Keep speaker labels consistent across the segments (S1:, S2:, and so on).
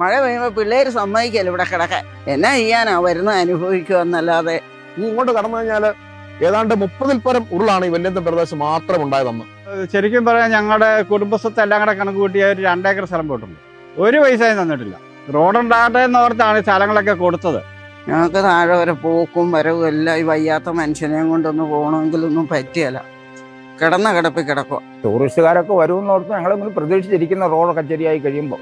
S1: മഴ പെയ്യുമ്പോൾ പിള്ളേര് സമ്മതിക്കല്ല ഇവിടെ കിടക്കാൻ? എന്നാ ചെയ്യാനാ? വരുന്ന അനുഭവിക്കുക എന്നല്ലാതെ.
S2: നീ ഇങ്ങോട്ട് കടന്നു കഴിഞ്ഞാൽ ഏതാണ്ട് മുപ്പതിൽ പരം ഉരുളാണ് ഈ വല്യന്തം പ്രദേശം മാത്രം ഉണ്ടായതെന്ന്
S3: ശരിക്കും പറയാൻ ഞങ്ങളുടെ കുടുംബസ്വത്ത് എല്ലാം കൂടെ കണക്ക് കൂട്ടിയ ഒരു രണ്ടേക്കർ സ്ഥലം പോയിട്ടുണ്ട്. ഒരു പൈസയും തന്നിട്ടില്ല. റോഡുണ്ടാകട്ടെ എന്ന് ഓർത്താണ് ഈ സ്ഥലങ്ങളൊക്കെ കൊടുത്തത്.
S1: ഞങ്ങൾക്ക് താഴെ വരെ പോക്കും വരവും എല്ലാം ഈ വയ്യാത്ത മനുഷ്യനെയും കൊണ്ടൊന്ന് പോകണമെങ്കിലൊന്നും പറ്റിയല്ല. കിടന്ന കിടപ്പിൽ കിടക്കുക
S4: ടൂറിസ്റ്റുകാരൊക്കെ വരുമെന്നോർത്ത് ഞങ്ങളൊന്നും പ്രതീക്ഷിച്ചിരിക്കുന്ന റോഡൊക്കെ ശരിയായി കഴിയുമ്പോൾ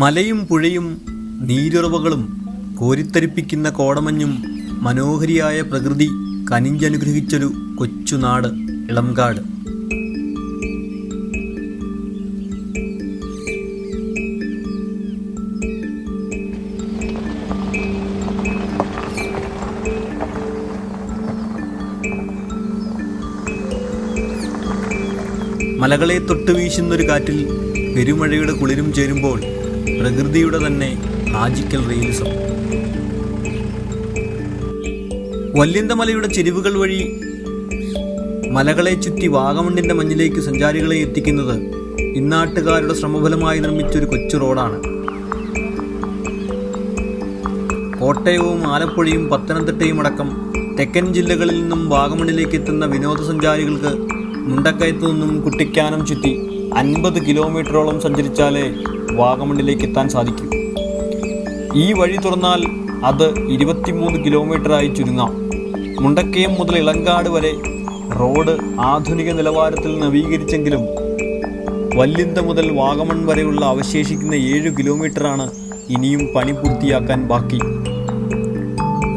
S5: മലയും പുഴയും നീരുറവകളും കോരിത്തരിപ്പിക്കുന്ന കോടമഞ്ഞും മനോഹരിയായ പ്രകൃതി കനിഞ്ചനുഗ്രഹിച്ചൊരു കൊച്ചുനാട് ഇളംകാട്. മലകളെ തൊട്ടു വീശുന്നൊരു കാറ്റിൽ പെരുമഴയുടെ കുളിരും ചേരുമ്പോൾ പ്രകൃതിയുടെ തന്നെ മാജിക്കൽ റിയലിസം വല്യന്തമലയുടെ ചെരിവുകൾ വഴി മലകളെ ചുറ്റി വാഗമണ്ണിന്റെ മഞ്ഞിലേക്ക് സഞ്ചാരികളെ എത്തിക്കുന്നത് ഇന്നാട്ടുകാരുടെ ശ്രമഫലമായി നിർമ്മിച്ച ഒരു കൊച്ചു റോഡാണ്. കോട്ടയവും ആലപ്പുഴയും പത്തനംതിട്ടയും അടക്കം തെക്കൻ ജില്ലകളിൽ നിന്നും വാഗമണ്ണിലേക്ക് എത്തുന്ന വിനോദസഞ്ചാരികൾക്ക് മുണ്ടക്കയത്തു നിന്നും കുട്ടിക്കാനം ചുറ്റി അൻപത് കിലോമീറ്ററോളം സഞ്ചരിച്ചാലേ വാഗമണ്ണിലേക്ക് എത്താൻ സാധിക്കും. ഈ വഴി തുറന്നാൽ അത് ഇരുപത്തിമൂന്ന് കിലോമീറ്ററായി ചുരുങ്ങാം. മുണ്ടക്കയം മുതൽ ഇളങ്കാട് വരെ റോഡ് ആധുനിക നിലവാരത്തിൽ നവീകരിച്ചെങ്കിലും വല്ലിന്ത മുതൽ വാഗമൺ വരെയുള്ള അവശേഷിക്കുന്ന ഏഴ് കിലോമീറ്ററാണ് ഇനിയും പണി പൂർത്തിയാക്കാൻ ബാക്കി.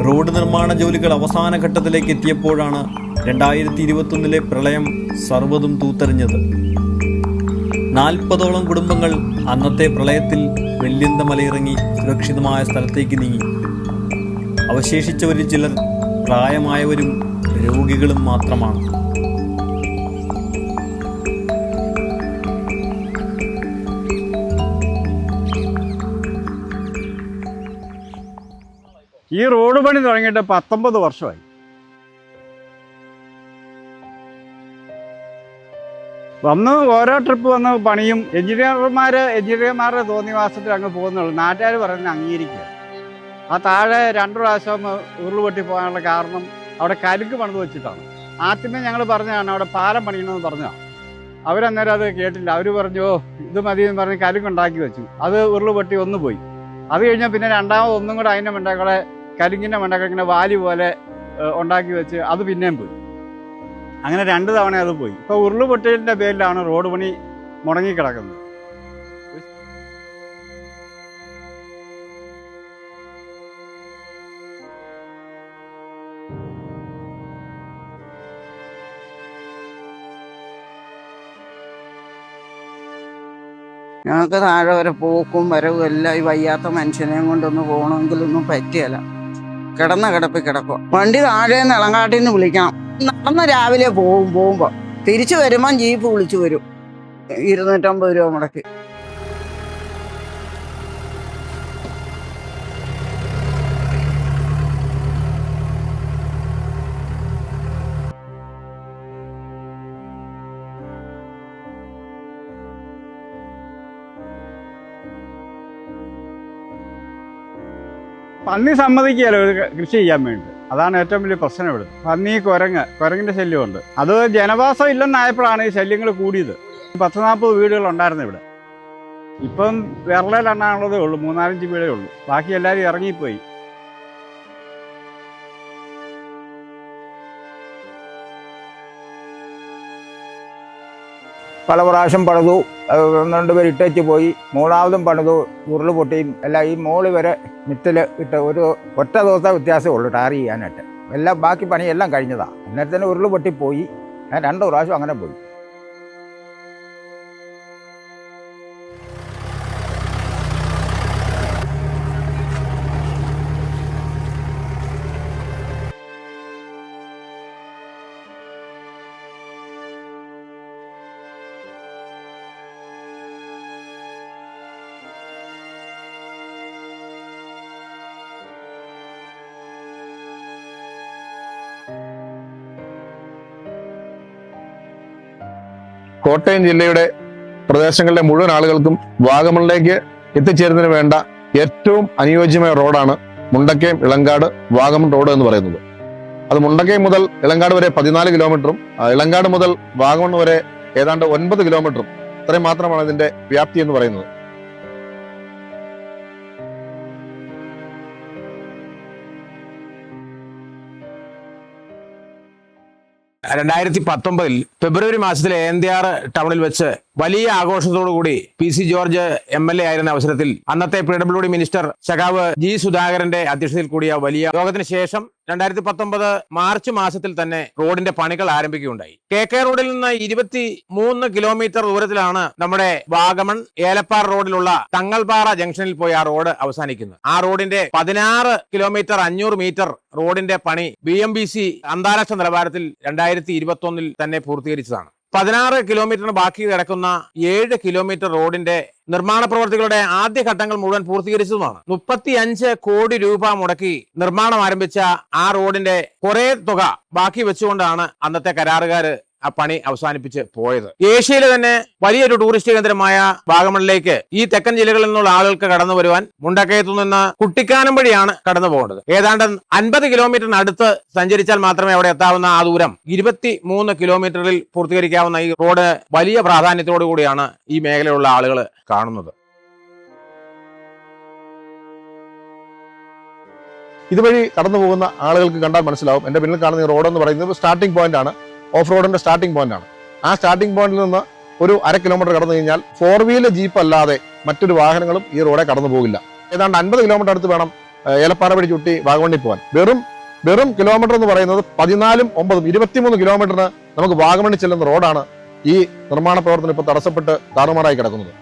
S5: റോഡ് നിർമ്മാണ ജോലികൾ അവസാന ഘട്ടത്തിലേക്ക് എത്തിയപ്പോഴാണ് രണ്ടായിരത്തി ഇരുപത്തൊന്നിലെ പ്രളയം സർവതും തൂത്തെറിഞ്ഞത്. നാൽപ്പതോളം കുടുംബങ്ങൾ അന്നത്തെ പ്രളയത്തിൽ വെല്ലിന്ത മലയിറങ്ങി സുരക്ഷിതമായ സ്ഥലത്തേക്ക് നീങ്ങി. അവശേഷിച്ചവരിൽ ചിലർ പ്രായമായവരും രോഗികളും മാത്രമാണ്.
S3: ഈ റോഡ് പണി തുടങ്ങിയിട്ട് പത്തൊമ്പത് വർഷമായി. വന്ന് ഓരോ ട്രിപ്പ് വന്ന് പണിയും. എഞ്ചിനീയർമാർ എഞ്ചിനീയർമാരുടെ തോന്നിവാസത്തിൽ അങ്ങ് പോകുന്നുള്ളൂ. നാട്ടുകാർ പറയുന്നത് അംഗീകരിക്കുക. ആ താഴെ രണ്ടു പ്രാവശ്യം ഉരുൾപൊട്ടി പോകാനുള്ള കാരണം അവിടെ കരുക്ക് പണിത് വെച്ചിട്ടാണ്. ആദ്യമേ ഞങ്ങൾ പറഞ്ഞതാണ് അവിടെ പാലം പണിയണമെന്ന് പറഞ്ഞതാണ് അവരന്നേരം അത് കേട്ടില്ല. അവർ പറഞ്ഞു "ഓ, ഇത് മതി എന്ന് പറഞ്ഞ് കരുക്കുണ്ടാക്കി വെച്ചു. അത് ഉരുൾപൊട്ടി ഒന്ന് പോയി. അത് കഴിഞ്ഞാൽ പിന്നെ രണ്ടാമത് ഒന്നും കൂടെ അതിന്റെ മണ്ടകളെ കരിങ്ങിന്റെ മണ്ടകളിങ്ങനെ വാലി പോലെ ഉണ്ടാക്കി വെച്ച് അത് പിന്നെയും പോയി. അങ്ങനെ രണ്ട് തവണ അത് പോയി. ഇപ്പോൾ ഉരുളുപൊട്ടലിന്റെ പേരിലാണ് റോഡ് പണി മുടങ്ങിക്കിടക്കുന്നത്
S1: ഞങ്ങൾക്ക് താഴെ വരെ പോക്കും വരവും എല്ലാം ഈ വയ്യാത്ത മനുഷ്യനെയും കൊണ്ടൊന്ന് പോകണമെങ്കിലൊന്നും പറ്റിയല്ല. കിടന്ന കിടപ്പിൽ കിടക്കുക. വണ്ടി താഴെ നിളങ്കാട്ടിൽ നിന്ന് വിളിക്കണം നടന്ന് രാവിലെ പോവും പോകുമ്പോൾ തിരിച്ചു വരുമ്പം ജീപ്പ് വിളിച്ചു വരും. ഇരുന്നൂറ്റമ്പത് രൂപ മുടക്കി.
S3: പന്നി സമ്മതിക്കുകയല്ലോ കൃഷി ചെയ്യാൻ വേണ്ടി. അതാണ് ഏറ്റവും വലിയ പ്രശ്നം ഇവിടെ. പന്നി കുരങ്ങ് കുരങ്ങിന്റെ ശല്യമുണ്ട്. അത് ജനവാസം ഇല്ലെന്നായപ്പോഴാണ് ഈ ശല്യങ്ങൾ കൂടിയത്. പത്ത് നാൽപ്പത് വീടുകൾ ഉണ്ടായിരുന്നു ഇവിടെ. ഇപ്പം വിരളയിലെണ്ണാനുള്ളതേ ഉള്ളൂ മൂന്നാലഞ്ച് വീടേ ഉള്ളൂ. ബാക്കി എല്ലാവരും ഇറങ്ങിപ്പോയി.
S4: പല പ്രാവശ്യം പണിതു. രണ്ട് പേര് ഇട്ടേച്ച് പോയി. മൂന്നാമതും പണിതു. ഉരുൾ പൊട്ടിയും എല്ലാം ഈ മോൾ വരെ മിറ്റിൽ ഇട്ട് ഒരു ഒറ്റ ദിവസത്തെ വ്യത്യാസമേ ഉള്ളൂ ടാർ ചെയ്യാനായിട്ട്. എല്ലാം ബാക്കി പണിയെല്ലാം കഴിഞ്ഞതാണ് അന്നേരത്തിന് ഉരുൾ പൊട്ടിപ്പോയി. ഞാൻ രണ്ട് പ്രാവശ്യം അങ്ങനെ പോയി.
S2: കോട്ടയം ജില്ലയുടെ പ്രദേശങ്ങളിലെ മുഴുവൻ ആളുകൾക്കും വാഗമണിലേക്ക് എത്തിച്ചേരുന്നതിന് വേണ്ട ഏറ്റവും അനുയോജ്യമായ റോഡാണ് മുണ്ടക്കയം ഇളങ്കാട് വാഗമൺ റോഡ് എന്ന് പറയുന്നത്. അത് മുണ്ടക്കയം മുതൽ ഇളങ്കാട് വരെ പതിനാല് കിലോമീറ്ററും ഇളങ്കാട് മുതൽ വാഗമൺ വരെ ഏതാണ്ട് ഒൻപത് കിലോമീറ്ററും ഇത്രയും മാത്രമാണ് ഇതിന്റെ വ്യാപ്തി എന്ന് പറയുന്നത്.
S6: രണ്ടായിരത്തി പത്തൊമ്പതിൽ ഫെബ്രുവരി മാസത്തിൽ ഏന്ത്യാർ ടൗണിൽ വെച്ച് വലിയ ആഘോഷത്തോടുകൂടി P C George M L A ആയിരുന്ന അവസരത്തിൽ അന്നത്തെ പി ഡബ്ല്യു ഡി മിനിസ്റ്റർ സഖാവ് ജി സുധാകരന്റെ അധ്യക്ഷതയിൽ കൂടിയ വലിയ യോഗത്തിന് ശേഷം രണ്ടായിരത്തി പത്തൊമ്പത് മാർച്ച് മാസത്തിൽ തന്നെ റോഡിന്റെ പണികൾ ആരംഭിക്കുകയുണ്ടായി. കെ കെ റോഡിൽ നിന്ന് ഇരുപത്തി മൂന്ന് കിലോമീറ്റർ ദൂരത്തിലാണ് നമ്മുടെ വാഗമൺ ഏലപ്പാറ റോഡിലുള്ള തങ്ങൾപാറ ജംഗ്ഷനിൽ പോയി ആ റോഡ് അവസാനിക്കുന്നത്. ആ റോഡിന്റെ പതിനാറ് കിലോമീറ്റർ അഞ്ഞൂറ് മീറ്റർ റോഡിന്റെ പണി ബി എം ബി സി അന്താരാഷ്ട്ര നിലവാരത്തിൽ രണ്ടായിരത്തി ഇരുപത്തി തന്നെ പൂർത്തീകരിച്ചതാണ്. പതിനാറ് കിലോമീറ്ററിന് ബാക്കി കിടക്കുന്ന ഏഴ് കിലോമീറ്റർ റോഡിന്റെ നിർമ്മാണ പ്രവർത്തികളുടെ ആദ്യ ഘട്ടങ്ങൾ മുഴുവൻ പൂർത്തീകരിച്ചതുമാണ്. മുപ്പത്തി അഞ്ച് കോടി രൂപ മുടക്കി നിർമ്മാണം ആരംഭിച്ച ആ റോഡിന്റെ കുറെ തുക ബാക്കി വെച്ചുകൊണ്ടാണ് അന്നത്തെ കരാറുകാര് ആ പണി അവസാനിപ്പിച്ച് പോയത്. ഏഷ്യയിലെ തന്നെ വലിയൊരു ടൂറിസ്റ്റ് കേന്ദ്രമായ വാഗമണിലേക്ക് ഈ തെക്കൻ ജില്ലകളിൽ നിന്നുള്ള ആളുകൾക്ക് കടന്നു വരുവാൻ മുണ്ടക്കയത്തു നിന്ന് കുട്ടിക്കാനം വഴിയാണ് കടന്നു പോകേണ്ടത്. ഏതാണ്ട് അൻപത് കിലോമീറ്ററിനടുത്ത് സഞ്ചരിച്ചാൽ മാത്രമേ അവിടെ എത്താവുന്ന ആ ദൂരം ഇരുപത്തി മൂന്ന് കിലോമീറ്ററിൽ പൂർത്തീകരിക്കാവുന്ന ഈ റോഡ് വലിയ പ്രാധാന്യത്തോടു കൂടിയാണ് ഈ മേഖലയിലുള്ള ആളുകൾ കാണുന്നത്.
S2: ഇതുവഴി കടന്നു പോകുന്ന ആളുകൾക്ക് കണ്ടാൽ മനസ്സിലാവും. എന്റെ പിന്നിൽ കാണുന്ന ഈ എന്ന് പറയുന്നത് സ്റ്റാർട്ടിംഗ് പോയിന്റ് ആണ്. ഓഫ് റോഡിന്റെ സ്റ്റാർട്ടിംഗ് പോയിന്റാണ് ആ സ്റ്റാർട്ടിംഗ് പോയിന്റിൽ നിന്ന് ഒരു അര കിലോമീറ്റർ കടന്നു കഴിഞ്ഞാൽ ഫോർ വീലർ ജീപ്പ് അല്ലാതെ മറ്റൊരു വാഹനങ്ങളും ഈ റോഡെ കടന്നു പോകില്ല. ഏതാണ്ട് അൻപത് കിലോമീറ്റർ അടുത്ത് വേണം ഏലപ്പാറ വഴി ചുട്ടി വാഗമണ്ണി പോകാൻ. വെറും വെറും കിലോമീറ്റർ എന്ന് പറയുന്നത് പതിനാലും ഒമ്പതും ഇരുപത്തിമൂന്ന് കിലോമീറ്ററിന് നമുക്ക് വാഗമണ്ണി ചെല്ലുന്ന റോഡാണ് ഈ നിർമ്മാണ പ്രവർത്തനം ഇപ്പോൾ തടസ്സപ്പെട്ട് താറുമാറായി കിടക്കുന്നത്.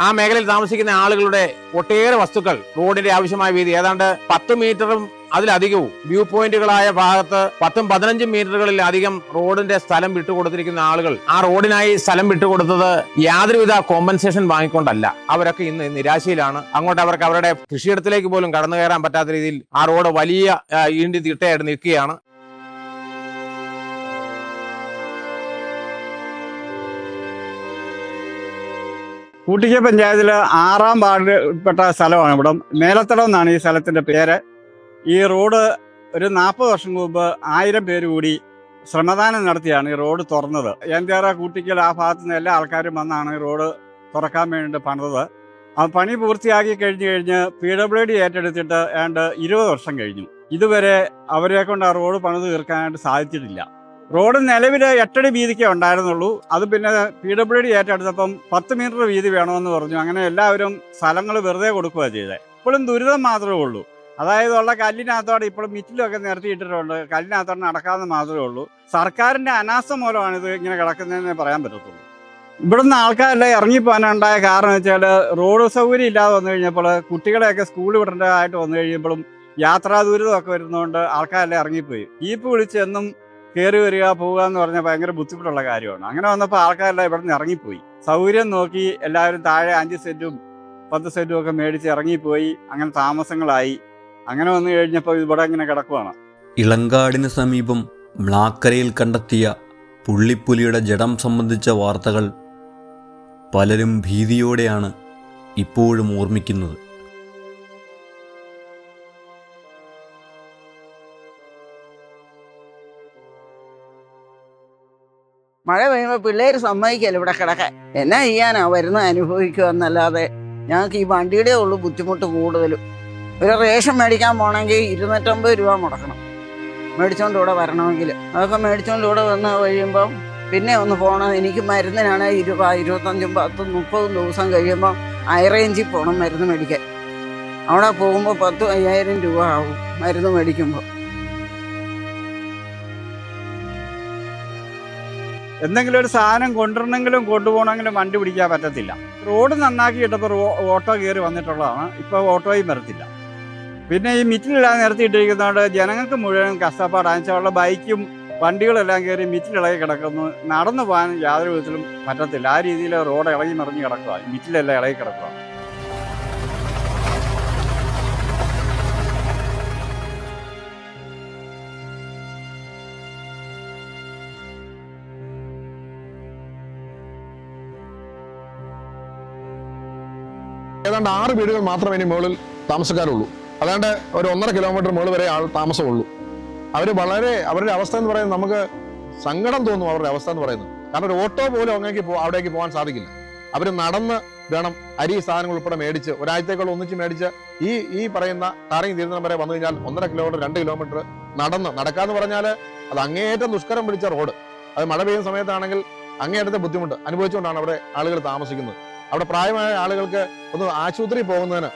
S6: ആ മേഖലയിൽ താമസിക്കുന്ന ആളുകളുടെ ഒട്ടേറെ വസ്തുക്കൾ റോഡിന്റെ ആവശ്യമായ വീതി. ഏതാണ്ട് പത്ത് മീറ്ററും അതിലധികവും വ്യൂ പോയിന്റുകളായ ഭാഗത്ത് പത്തും പതിനഞ്ചും മീറ്ററുകളിൽ അധികം റോഡിന്റെ സ്ഥലം വിട്ടുകൊടുത്തിരിക്കുന്ന ആളുകൾ ആ റോഡിനായി സ്ഥലം വിട്ടുകൊടുത്തത് യാതൊരുവിധ കോമ്പൻസേഷൻ വാങ്ങിക്കൊണ്ടല്ല. അവരൊക്കെ ഇന്ന് നിരാശയിലാണ്. അങ്ങോട്ട് അവർക്ക് അവരുടെ കൃഷിയിടത്തിലേക്ക് പോലും കടന്നു കയറാൻ പറ്റാത്ത രീതിയിൽ ആ റോഡ് വലിയ ഈണ്ടി തിട്ടയായിട്ട് നിൽക്കുകയാണ്.
S3: കൂട്ടിക്ക പഞ്ചായത്തിൽ ആറാം വാർഡിൽപ്പെട്ട സ്ഥലമാണ് ഇവിടെ. മേലത്തടം എന്നാണ് ഈ സ്ഥലത്തിന്റെ പേര്. ഈ റോഡ് ഒരു നാൽപ്പത് വർഷം മുമ്പ് ആയിരം പേര് കൂടി ശ്രമദാനം നടത്തിയാണ് ഈ റോഡ് തുറന്നത്. എന്തേറ കൂട്ടിക്കൽ ആ ഭാഗത്തു നിന്ന് എല്ലാ ആൾക്കാരും വന്നാണ് ഈ റോഡ് തുറക്കാൻ വേണ്ടി പണിതത്. ആ പണി പൂർത്തിയാക്കി കഴിഞ്ഞ് കഴിഞ്ഞ് പി ഡബ്ല്യു ഡി ഏറ്റെടുത്തിട്ട് ഏതാണ്ട് ഇരുപത് വർഷം കഴിഞ്ഞു. ഇതുവരെ അവരെ കൊണ്ട് ആ റോഡ് പണിത് തീർക്കാനായിട്ട് സാധിച്ചിട്ടില്ല. റോഡ് നിലവിൽ എട്ടടി വീതിക്കേ ഉണ്ടായിരുന്നുള്ളൂ. അത് പിന്നെ പി ഡബ്ല്യു ഡി ഏറ്റെടുത്തപ്പം പത്ത് മീറ്റർ വീതി വേണമെന്ന് പറഞ്ഞു. അങ്ങനെ എല്ലാവരും സ്ഥലങ്ങൾ വെറുതെ കൊടുക്കുക ചെയ്തത് ഇപ്പോഴും ദുരിതം മാത്രമേ ഉള്ളൂ. അതായത് ഉള്ള കല്ലിനകത്തോടെ ഇപ്പോഴും മിറ്റിലൊക്കെ നിരത്തിയിട്ടിട്ടുണ്ട്. കല്ലിനകത്തോടെ നടക്കാമെന്ന് മാത്രമേ ഉള്ളൂ. സർക്കാരിന്റെ അനാസ്ഥ മൂലമാണ് ഇത് ഇങ്ങനെ കിടക്കുന്നതെന്ന് പറയാൻ പറ്റത്തുള്ളൂ. ഇവിടുന്ന് ആൾക്കാരെല്ലാം ഇറങ്ങിപ്പോകാനുണ്ടായ കാരണം വെച്ചാൽ റോഡ് സൗകര്യം ഇല്ലാതെ വന്നു കഴിഞ്ഞപ്പോൾ കുട്ടികളെയൊക്കെ സ്കൂളിൽ വിടേണ്ടതായിട്ട് വന്നു കഴിയുമ്പോഴും യാത്രാ ദുരിതമൊക്കെ വരുന്നതുകൊണ്ട് ആൾക്കാരെല്ലാം ഇറങ്ങിപ്പോയി. ജീപ്പ് വിളിച്ച് എന്നും കയറി വരിക പോവുക എന്ന് പറഞ്ഞാൽ ഭയങ്കര ബുദ്ധിമുട്ടുള്ള കാര്യമാണ്. അങ്ങനെ വന്നപ്പോൾ ആൾക്കാരെല്ലാം ഇവിടെ നിന്ന് ഇറങ്ങിപ്പോയി. സൗകര്യം നോക്കി എല്ലാവരും താഴെ അഞ്ച് സെന്റും പത്ത് സെന്റും ഒക്കെ മേടിച്ച് ഇറങ്ങിപ്പോയി. അങ്ങനെ താമസങ്ങളായി. അങ്ങനെ വന്നു കഴിഞ്ഞപ്പോൾ ഇവിടെ ഇങ്ങനെ കിടക്കുവാണ്.
S5: ഇളങ്കാടിന് സമീപം മ്ലാക്കരയിൽ കണ്ടെത്തിയ പുള്ളിപ്പുലിയുടെ ജഡം സംബന്ധിച്ച വാർത്തകൾ പലരും ഭീതിയോടെയാണ് ഇപ്പോഴും ഓർമ്മിക്കുന്നത്.
S1: മഴ പെയ്യുമ്പോൾ പിള്ളേർ സമ്മതിക്കല്ല ഇവിടെ കിടക്കാൻ? എന്നാ ചെയ്യാനാ വരുന്ന അനുഭവിക്കുക എന്നല്ലാതെ? ഞങ്ങൾക്ക് ഈ വണ്ടിയുടെ ഉള്ളു ബുദ്ധിമുട്ട് കൂടുതലും. ഒരു റേഷൻ മേടിക്കാൻ പോകണമെങ്കിൽ ഇരുന്നൂറ്റമ്പത് രൂപ മുടക്കണം. മേടിച്ചോണ്ട് ഇവിടെ വരണമെങ്കിൽ. അതൊക്കെ മേടിച്ചോണ്ട് ഇവിടെ വന്ന് കഴിയുമ്പം പിന്നെ ഒന്ന് പോകണം. എനിക്ക് മരുന്നിനാണ് ഇരുപത് ഇരുപത്തഞ്ചും പത്തും മുപ്പതും ദിവസം കഴിയുമ്പം ഹൈറേഞ്ചിൽ പോകണം മരുന്ന് മേടിക്കാൻ. അവിടെ പോകുമ്പോൾ പത്തും അയ്യായിരം രൂപ ആവും മരുന്ന് മേടിക്കുമ്പോൾ
S3: എന്തെങ്കിലും ഒരു സാധനം കൊണ്ടുവരണമെങ്കിലും കൊണ്ടുപോകണമെങ്കിലും വണ്ടി പിടിക്കാൻ പറ്റത്തില്ല. റോഡ് നന്നാക്കി ഇട്ടപ്പോൾ ഓട്ടോ കയറി വന്നിട്ടുള്ളതാണ്. ഇപ്പോൾ ഓട്ടോയും വരത്തില്ല. പിന്നെ ഈ മിറ്റിലിടാൻ നിരത്തിയിട്ടിരിക്കുന്നതുകൊണ്ട് ജനങ്ങൾക്ക് മുഴുവൻ കഷ്ടപ്പാടാണ് വെച്ചാൽ ബൈക്കും വണ്ടികളെല്ലാം കയറി മിറ്റിലിളകി കിടക്കുന്നു. നടന്നു പോകാൻ യാതൊരു വിധത്തിലും പറ്റത്തില്ല. ആ രീതിയിൽ റോഡ് ഇളകി മറിഞ്ഞ് കിടക്കുക മിറ്റിലെല്ലാം ഇളകി കിടക്കുക
S2: ഏതാണ്ട് ആറ് വീടുകൾ മാത്രമേ ഇനി മുകളിൽ താമസക്കാരുള്ളൂ അതാണ്ട് ഒരു ഒന്നര കിലോമീറ്റർ മുകളിൽ വരെ ആൾ താമസമുള്ളൂ. അവർ വളരെ അവരുടെ അവസ്ഥ എന്ന് പറയുന്നത് നമുക്ക് സങ്കടം തോന്നും അവരുടെ അവസ്ഥ എന്ന് പറയുന്നത്. കാരണം ഒരു ഓട്ടോ പോലും അങ്ങേക്ക് പോ അവിടേക്ക് പോകാൻ സാധിക്കില്ല. അവർ നടന്ന് വേണം അരി സാധനങ്ങൾ ഉൾപ്പെടെ മേടിച്ച് ഒരാഴ്ചത്തേക്കുള്ള ഒന്നിച്ച് മേടിച്ച് ഈ ഈ പറയുന്ന ടാറിങ് തീരുന്ന വരെ വന്നു കഴിഞ്ഞാൽ ഒന്നര കിലോമീറ്റർ രണ്ട് കിലോമീറ്റർ നടന്ന് നടക്കാന്ന് പറഞ്ഞാൽ അത് അങ്ങേയറ്റം ദുഷ്കരം പിടിച്ച റോഡ്. അത് മഴ പെയ്യുന്ന സമയത്താണെങ്കിൽ അങ്ങേയറ്റത്തെ ബുദ്ധിമുട്ട് അനുഭവിച്ചുകൊണ്ടാണ് അവിടെ ആളുകൾ താമസിക്കുന്നത്. അവിടെ പ്രായമായ ആളുകൾക്ക് ഒന്ന് ആശുപത്രി പോകുന്നതിന്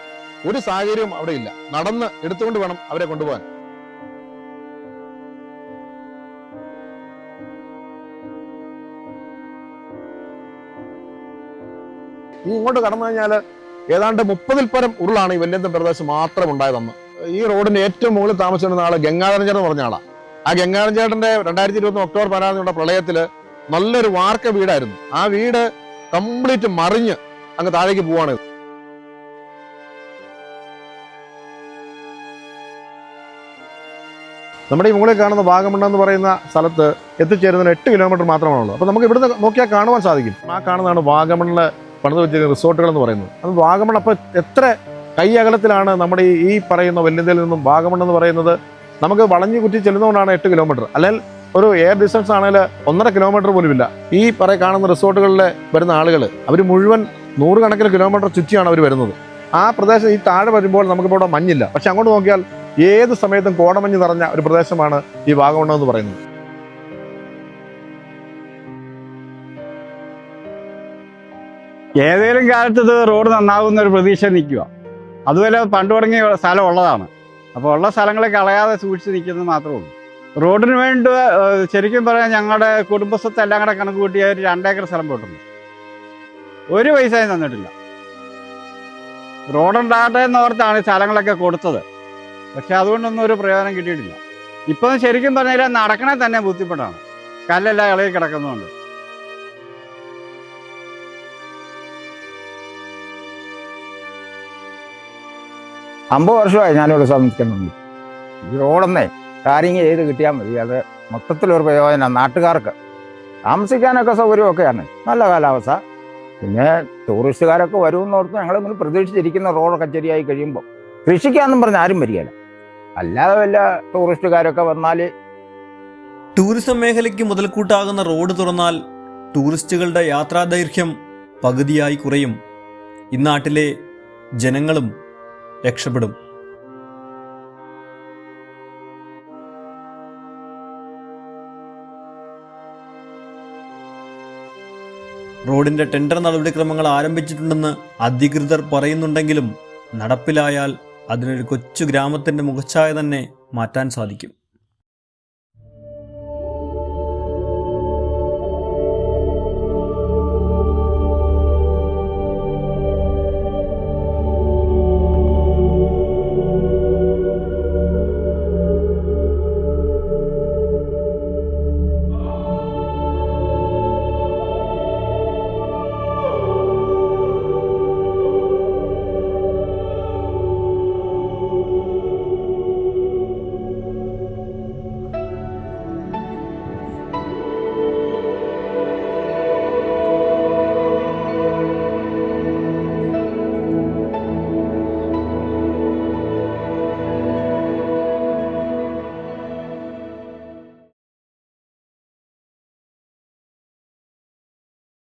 S2: ഒരു സാഹചര്യവും അവിടെ ഇല്ല. നടന്ന് എടുത്തുകൊണ്ട് വേണം അവരെ കൊണ്ടുപോകാൻ. ഈ ഇങ്ങോട്ട് കടന്നു കഴിഞ്ഞാൽ ഏതാണ്ട് മുപ്പതിൽ പരം ഉരുളാണ് ഈ വല്യന്തം പ്രദേശം മാത്രം ഉണ്ടായതെന്ന്. ഈ റോഡിന്റെ ഏറ്റവും മുകളിൽ താമസിച്ചിരുന്ന ആൾ ഗംഗാധരൻ ചേട്ടൻ പറഞ്ഞ ആളാ. ആ ഗംഗാധരൻ ചേട്ടന്റെ രണ്ടായിരത്തി ഇരുപത്തി ഒക്ടോബർ പതിനാറിനുള്ള തീയതിയുടെ പ്രളയത്തിൽ നല്ലൊരു വാർക്ക വീടായിരുന്നു. ആ വീട് കംപ്ലീറ്റ് മറിഞ്ഞ് അങ്ങ് താഴേക്ക് പോവാണ്. നമ്മുടെ ഈ മുകളിൽ കാണുന്ന വാഗമണ്ണ എന്ന് പറയുന്ന സ്ഥലത്ത് എത്തിച്ചേരുന്നതിന് എട്ട് കിലോമീറ്റർ മാത്രമാണുള്ളൂ അപ്പോൾ നമുക്ക് ഇവിടുന്ന് നോക്കിയാൽ കാണുവാൻ സാധിക്കും. ആ കാണുന്നതാണ് വാഗമണ്ണിലെ പണിത് വെച്ചിരിക്കുന്ന റിസോർട്ടുകൾ എന്ന് പറയുന്നത്. അത് വാഗമൺ അപ്പോൾ എത്ര കൈ അകലത്തിലാണ് നമ്മുടെ ഈ പറയുന്ന വെല്ലുന്തയിൽ നിന്നും വാഗമൺ എന്ന് പറയുന്നത് നമുക്ക് വളഞ്ഞു കുറ്റി ചെല്ലുന്നതുകൊണ്ടാണ് എട്ട് കിലോമീറ്റർ. അല്ലെങ്കിൽ ഒരു എയർ ഡിസ്റ്റൻസ് ആണെങ്കിൽ ഒന്നര കിലോമീറ്റർ പോലുമില്ല ഈ പറയ കാണുന്ന റിസോർട്ടുകളിൽ വരുന്ന ആളുകൾ അവർ മുഴുവൻ നൂറുകണക്കിന് കിലോമീറ്റർ ചുറ്റിയാണ് അവർ വരുന്നത്. ആ പ്രദേശം ഈ താഴെ വരുമ്പോൾ നമുക്കിപ്പോൾ ഇവിടെ മഞ്ഞില്ല. പക്ഷെ അങ്ങോട്ട് നോക്കിയാൽ ഏത് സമയത്തും കോടമഞ്ഞ് നിറഞ്ഞ ഒരു പ്രദേശമാണ് ഈ വാഗമണ്ണം എന്ന് പറയുന്നത്.
S3: ഏതെങ്കിലും കാലത്ത് ഇത് റോഡ് നന്നാകുന്ന ഒരു പ്രതീക്ഷ നിൽക്കുക. അതുപോലെ പണ്ട് തുടങ്ങിയ സ്ഥലം ഉള്ളതാണ്. അപ്പോൾ ഉള്ള സ്ഥലങ്ങളെ കളയാതെ സൂക്ഷിച്ച് നിൽക്കുന്നത് മാത്രമേ ഉള്ളൂ. റോഡിന് വേണ്ടി ശരിക്കും പറയാൻ ഞങ്ങളുടെ കുടുംബസ്വത്ത് എല്ലാം കൂടെ കണക്ക് കൂട്ടിയ ഒരു രണ്ടേക്കർ സ്ഥലം പോയിട്ടുണ്ട്. ഒരു പൈസയും തന്നിട്ടില്ല. റോഡുണ്ടാകട്ടെ എന്നോർത്താണ് ഈ സ്ഥലങ്ങളൊക്കെ കൊടുത്തത്. പക്ഷെ അതുകൊണ്ടൊന്നും ഒരു പ്രയോജനം കിട്ടിയിട്ടില്ല. ഇപ്പം ശരിക്കും പറഞ്ഞാൽ നടക്കണേ തന്നെ ബുദ്ധിമുട്ടാണ്. കല്ലെല്ലാം ഇളകി കിടക്കുന്നുണ്ട്
S4: അമ്പത് വർഷമായി ഞാനിവിടെ താമസിക്കുന്നുണ്ട്. ഈ റോഡൊന്നേ ടാരിങ് ചെയ്ത് കിട്ടിയാൽ മതി. അത് മൊത്തത്തിലൊരു പ്രയോജനം നാട്ടുകാർക്ക്. താമസിക്കാനൊക്കെ സൗകര്യമൊക്കെയാണ്. നല്ല കാലാവസ്ഥ. പിന്നെ ടൂറിസ്റ്റുകാരൊക്കെ വരുമെന്നോർത്ത് ഞങ്ങളിങ്ങനെ പ്രതീക്ഷിച്ചിരിക്കുന്ന റോഡൊക്കെ ശരിയായി കഴിയുമ്പോൾ കൃഷിക്കാന്നും പറഞ്ഞ് ആരും വരികയില്ല. അല്ലാതെ വല്ല ടൂറിസ്റ്റുകാരൊക്കെ വന്നാൽ
S5: ടൂറിസം മേഖലയ്ക്ക് മുതൽക്കൂട്ടാകുന്ന റോഡ് തുറന്നാൽ ടൂറിസ്റ്റുകളുടെ യാത്രാദൈർഘ്യം പകുതിയായി കുറയും. ഇന്നാട്ടിലെ ജനങ്ങളും രക്ഷപ്പെടും. റോഡിന്റെ ടെൻഡർ നടപടിക്രമങ്ങൾ ആരംഭിച്ചിട്ടുണ്ടെന്ന് അധികൃതർ പറയുന്നുണ്ടെങ്കിലും നടപ്പിലായാൽ അതിനൊരു കൊച്ചു ഗ്രാമത്തിന്റെ മുഖച്ഛായ തന്നെ മാറ്റാൻ സാധിക്കും.